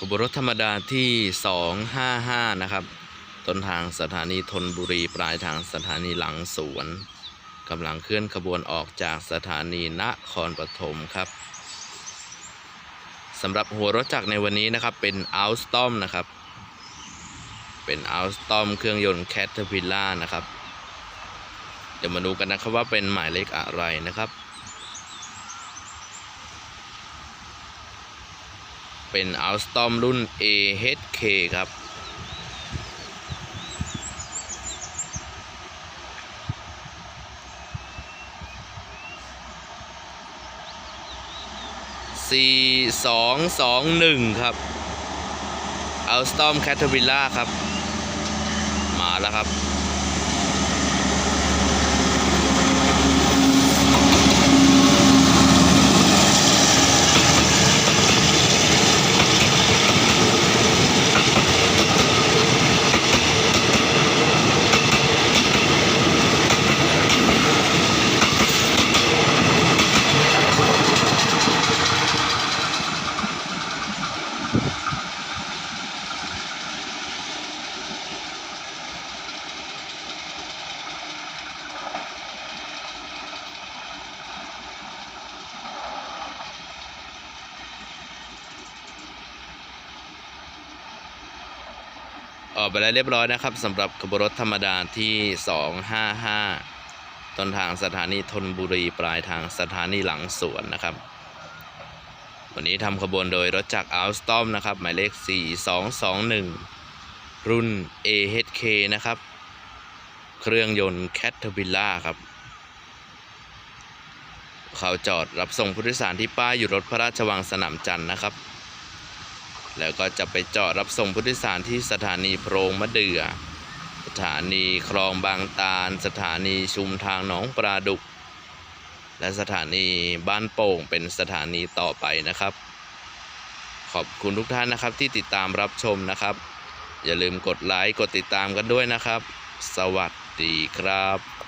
ขบวนรถธรรมดาที่ 255 นะครับ ต้นทางสถานีธนบุรี ปลายทางสถานีหลังสวนกำลังเคลื่อนขบวนออกจากสถานีนครปฐมครับสำหรับหัวรถจักรในวันนี้นะครับ เป็น o u t s t o m นะครับ เป็น o u t s t o m เครื่องยนต์ Caterpillar นะครับ เดี๋ยวมาดูกันนะครับว่าเป็นหมายเลขอะไรนะครับ เป็น o u t s t o m รุ่น AHK ครับสี่สองสองหนึ่งครับเอาสตอมแคทเทอร์ i ิล่าครับ มาแล้วครับ ออกไปแล้วเรียบร้อยนะครับสำหรับขบวนรถธรรมดาที่ 255 ต้นทางสถานีธนบุรีปลายทางสถานีหลังสวนนะครับ วันนี้ทำขบวนโดยรถจักรอัลสตอมนะครับ หมายเลข 4221 รุ่น AHK นะครับ เครื่องยนต์ Caterpillar ครับเขาจอดรับส่งผู้โดยสารที่ป้ายอยู่รถพระราชวังสนามจันทร์นะครับ แล้วก็จะไปจอดรับส่งผู้โดยสารที่สถานีโพรงมะเดื่อ สถานีคลองบางตาล สถานีชุมทางหนองปลาดุก และสถานีบ้านโป่งเป็นสถานีต่อไปนะครับ ขอบคุณทุกท่านนะครับที่ติดตามรับชมนะครับ อย่าลืมกดไลค์กดติดตามกันด้วยนะครับ สวัสดีครับ